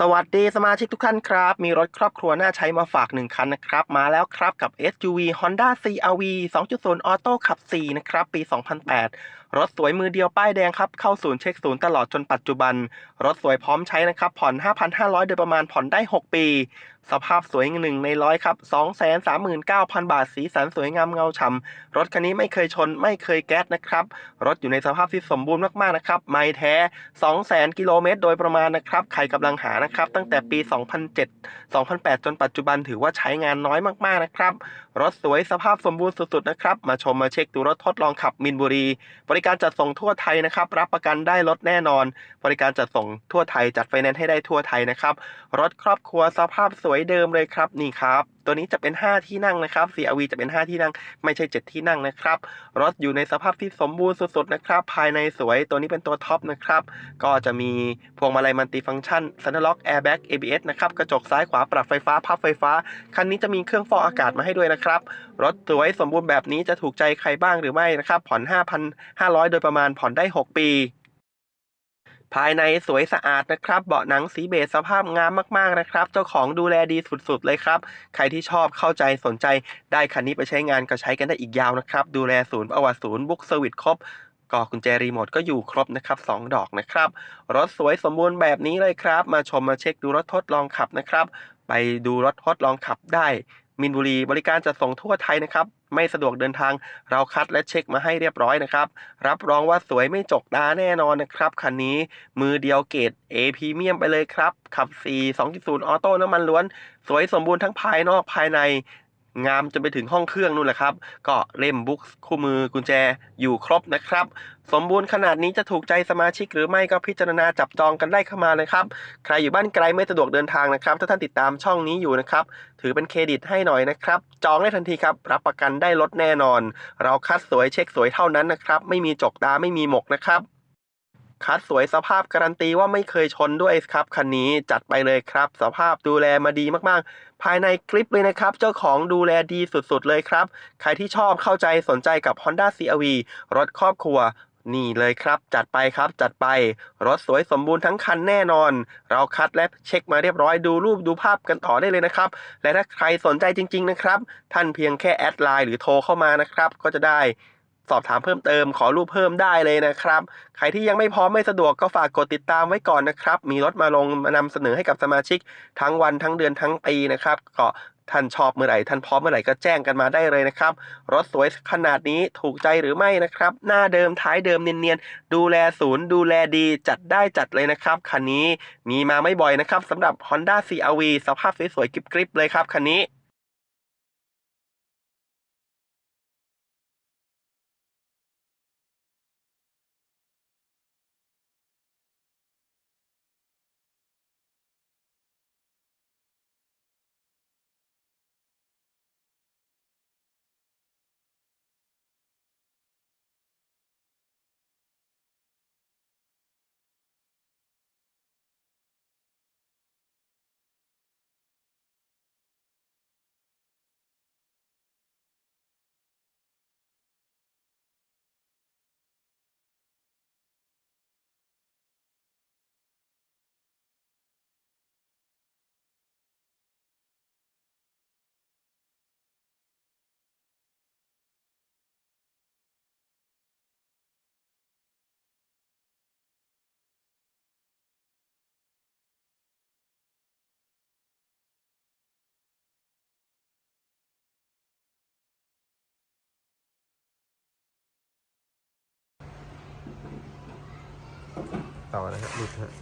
สวัสดีสมาชิกทุกท่านครับ มีรถครอบครัวน่าใช้มาฝากหนึ่งคันนะครับ มาแล้วครับกับ SUV Honda CRV 2.0 Auto ขับ 4 นะครับ ปี 2008 รถสวยมือเดียวป้ายแดงครับ เข้าศูนย์เช็คศูนย์ตลอดจนปัจจุบัน รถสวยพร้อมใช้นะครับ ผ่อน 5,500 โดยประมาณผ่อนได้ 6 ปี สภาพสวยหนึ่งในร้อยครับ239,000 บาท สีสันสวยงามเงาฉ่ำรถคันนี้ไม่เคยชนไม่เคยแก๊สนะครับ รถอยู่ในสภาพที่สมบูรณ์มากๆนะครับ ไม่แท้ 200,000 กิโลเมตร โดยประมาณนะครับ ใครกำลังหานะครับ ตั้งแต่ปี 2007 2008 จนปัจจุบันถือว่าใช้งานน้อยมากๆนะครับ รถสวยสภาพสมบูรณ์สุดๆนะครับ มาชมมาเช็คดูรถทดลองขับมินบุรีบริการจัดส่งทั่วไทยนะครับ รับประกันได้รถแน่นอน บริการจัดส่งทั่วไทยจัดไฟแนนซ์ให้ได้ทั่วไทยนะครับ รถครอบครัวสภาพสวยเดิมเลยครับนี่ครับ ตัวนี้จะเป็น 5 ที่นั่งนะครับ CRV จะเป็น 5 ที่นั่ง ไม่ใช่ 7 ที่นั่งนะครับ รถอยู่ในสภาพที่สมบูรณ์สุดๆนะครับ ภายในสวย ตัวนี้เป็นตัวท็อปนะครับ ก็จะมีพวงมาลัยมัลติฟังก์ชันซันล็อกแอร์แบ็ก ABS นะครับ กระจกซ้ายขวาปรับไฟฟ้า พับไฟฟ้า คันนี้จะมีเครื่องฟอกอากาศมาให้ด้วยนะครับ รถสวยสมบูรณ์แบบนี้จะถูกใจใครบ้างหรือไม่นะครับ ผ่อน 5,500 โดยประมาณ ผ่อนได้ 6 ปี ภายในสวยสะอาดนะครับ เบาะหนังสีเบจสภาพงามมากๆนะครับ เจ้าของดูแลดีสุดๆเลยครับ ใครที่ชอบเข้าใจสนใจได้คันนี้ไปใช้งานก็ใช้กันได้อีกยาวนะครับ ดูแลศูนย์ประวัติศูนย์บุ๊กเซอร์วิสครบก็กุญแจรีโมทก็อยู่ครบนะครับ 2 ดอกนะครับ รถสวยสมบูรณ์แบบนี้เลยครับ มาชมมาเช็คดูรถทดลองขับนะครับ ไปดูรถทดลองขับได้ มินบุรี บริการจัดส่งทั่วไทยนะครับ ไม่สะดวกเดินทางเราคัดและเช็คมาให้เรียบร้อยนะครับ รับรองว่าสวยไม่จกตาแน่นอนนะครับ คันนี้มือเดียวเกรด A พรีเมียมไปเลยครับ ขับ 4 2.0 ออโต้น้ำมันล้วน สวยสมบูรณ์ทั้งภายนอกภายใน งามจนไปถึงห้องเครื่องนู่นแหละครับ ก็เล่มบุ๊กคู่มือกุญแจอยู่ครบนะครับ สมบูรณ์ขนาดนี้จะถูกใจสมาชิกหรือไม่ก็พิจารณาจับจองกันได้เข้ามาเลยครับ ใครอยู่บ้านไกลไม่สะดวกเดินทางนะครับ ถ้าท่านติดตามช่องนี้อยู่นะครับ ถือเป็นเครดิตให้หน่อยนะครับ จองได้ทันทีครับ รับประกันได้ลดแน่นอน เราคัดสวยเช็คสวยเท่านั้นนะครับ ไม่มีจกตาไม่มีหมกนะครับ คัดสวยสภาพการันตีว่าไม่เคยชนด้วยครับคันนี้จัดไปเลยครับ สภาพดูแลมาดีมากๆ ภายในคลิปเลยนะครับ เจ้าของดูแลดีสุดๆเลยครับ ใครที่ชอบเข้าใจสนใจกับ Honda CRV รถครอบครัวนี่เลยครับ จัดไปครับจัดไป รถสวยสมบูรณ์ทั้งคันแน่นอน เราคัดและเช็คมาเรียบร้อยดูรูปดูภาพกันต่อได้เลยนะครับ และถ้าใครสนใจจริง ๆ นะครับ ท่านเพียงแค่แอดไลน์หรือโทรเข้ามานะครับ ก็จะได้ สอบถามเพิ่มเติมขอรูปเพิ่มได้เลยนะครับ ใครที่ยังไม่พร้อมไม่สะดวกก็ฝากกดติดตามไว้ก่อนนะครับ มีรถมาลงมานำเสนอให้กับสมาชิก ทั้งวันทั้งเดือนทั้งปีนะครับก็ท่านชอบเมื่อไหร่ท่านพร้อมเมื่อไหร่ก็แจ้งกันมาได้เลยนะครับ รถสวยขนาดนี้ถูกใจหรือไม่นะครับ หน้าเดิมท้ายเดิมเนียนๆ ดูแลศูนย์ ดูแลดีจัดได้จัดเลยนะครับ คันนี้มีมาไม่บ่อยนะครับสำหรับ Honda CRV สภาพสวยๆกริบๆเลยครับคันนี้ ต่อนะฮะหลุดฮะ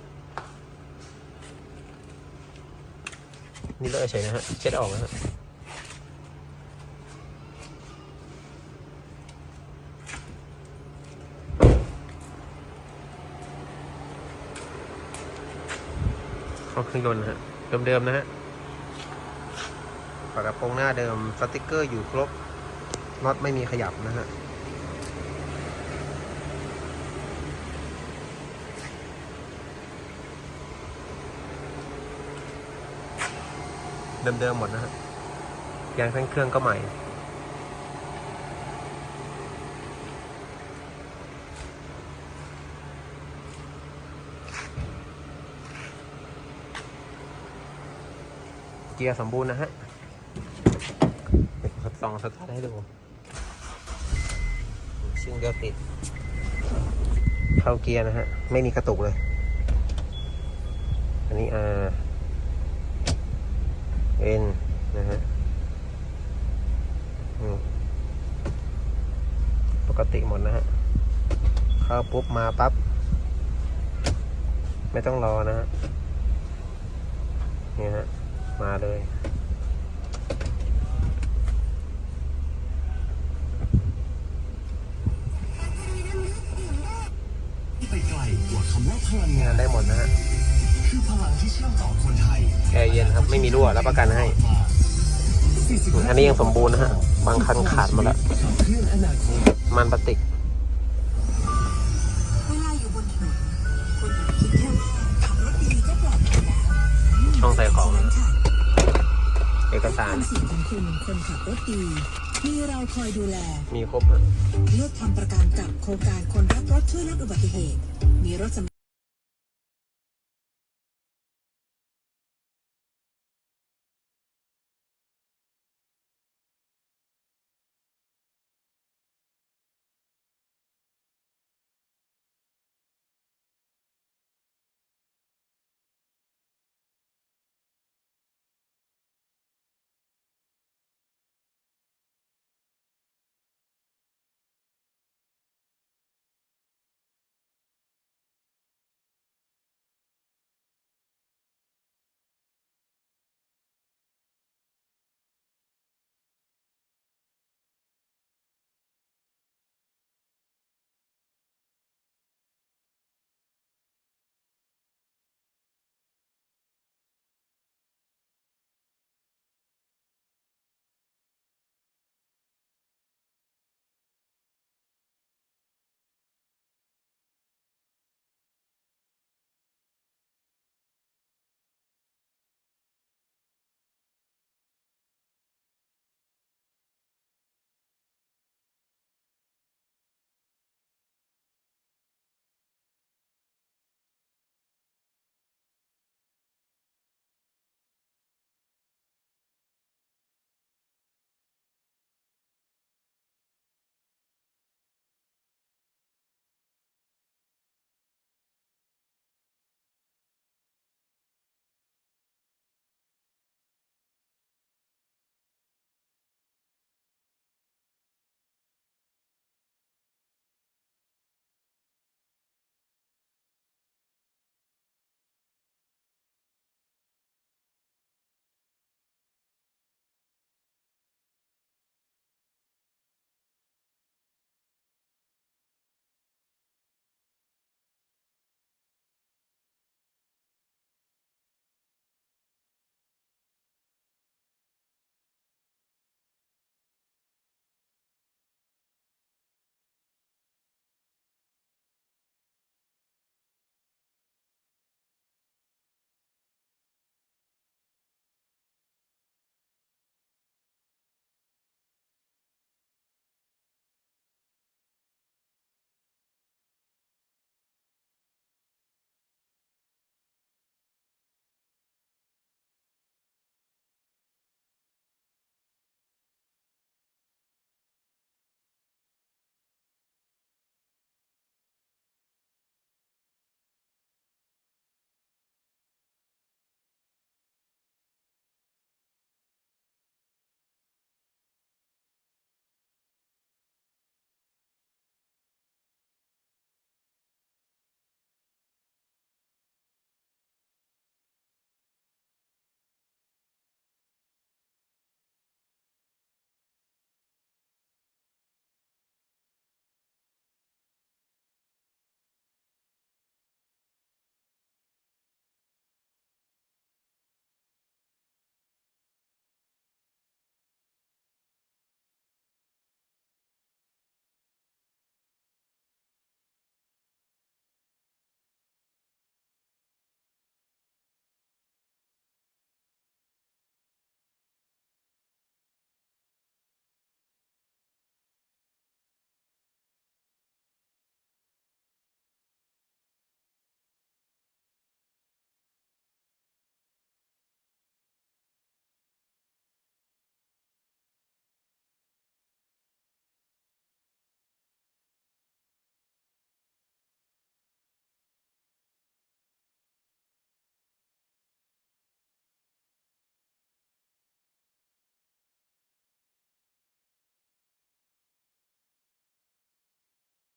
นี่เลอะเฉยนะฮะเช็ดออกนะฮะครบเครื่องยนต์นะฮะเดิมๆนะฮะฝากระโปรงหน้าเดิมสติกเกอร์อยู่ครบน็อตไม่มีขยับนะฮะ เดิมๆหมดนะฮะยางทั้งเครื่องก็ใหม่ เกียร์สมบูรณ์นะฮะทดสองสตาร์ทให้ดูซึ่งเดียวติด เข้าเกียร์นะฮะ ไม่มีกระตุกเลย อันนี้ R N นะฮะปกติหมดนะฮะ เข้าปุ๊บมาปั๊บ ไม่ต้องรอนะฮะ นี่ฮะ มาเลย แอร์เย็นครับ ไม่มีรั่วรับประกันให้อันนี้ยังสมบูรณ์นะฮะ บางคันขาดหมาแล้วขับเคลื่อนอนาคตมันพลาสติกเวลาอยู่บนถนนคนอย่าคิดแค่ว่าขับรถดีก็ปลอดภัยแล้วช่องใส่ของนั้นค่ะเอกสาครวามเสี่ยงของคุณคนขับรถดี มีเราคอยดูแล มีครบฮะเลือกทำประกันกับโครงการคนรักรถช่วยลดอุบัติเหตุ มีรถสำ